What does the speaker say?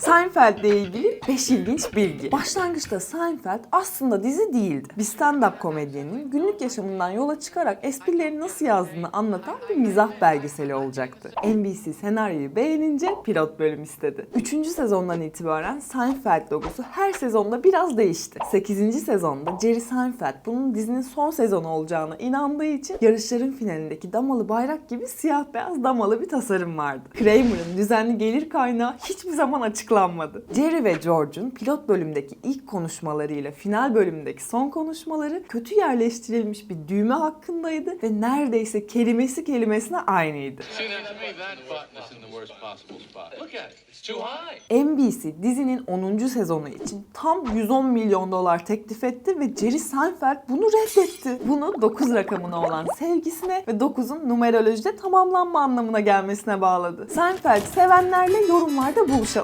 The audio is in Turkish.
Seinfeld ile ilgili 5 ilginç bilgi. Başlangıçta Seinfeld aslında dizi değildi. Bir stand-up komedyenin günlük yaşamından yola çıkarak esprileri nasıl yazdığını anlatan bir mizah belgeseli olacaktı. NBC senaryoyu beğenince pilot bölüm istedi. 3. sezondan itibaren Seinfeld logosu her sezonda biraz değişti. 8. sezonda Jerry Seinfeld bunun dizinin son sezonu olacağına inandığı için yarışların finalindeki damalı bayrak gibi siyah beyaz damalı bir tasarım vardı. Kramer'ın düzenli gelir kaynağı hiçbir zaman açıklanmadı. Jerry ve George'un pilot bölümdeki ilk konuşmalarıyla final bölümdeki son konuşmaları kötü yerleştirilmiş bir düğme hakkındaydı ve neredeyse kelimesi kelimesine aynıydı. NBC dizinin 10. sezonu için tam 110 milyon dolar teklif etti ve Jerry Seinfeld bunu reddetti. Bunu 9 rakamına olan sevgisine ve 9'un numerolojide tamamlanma anlamına gelmesine bağladı. Seinfeld sevenlerle yorumlarda buluşalım.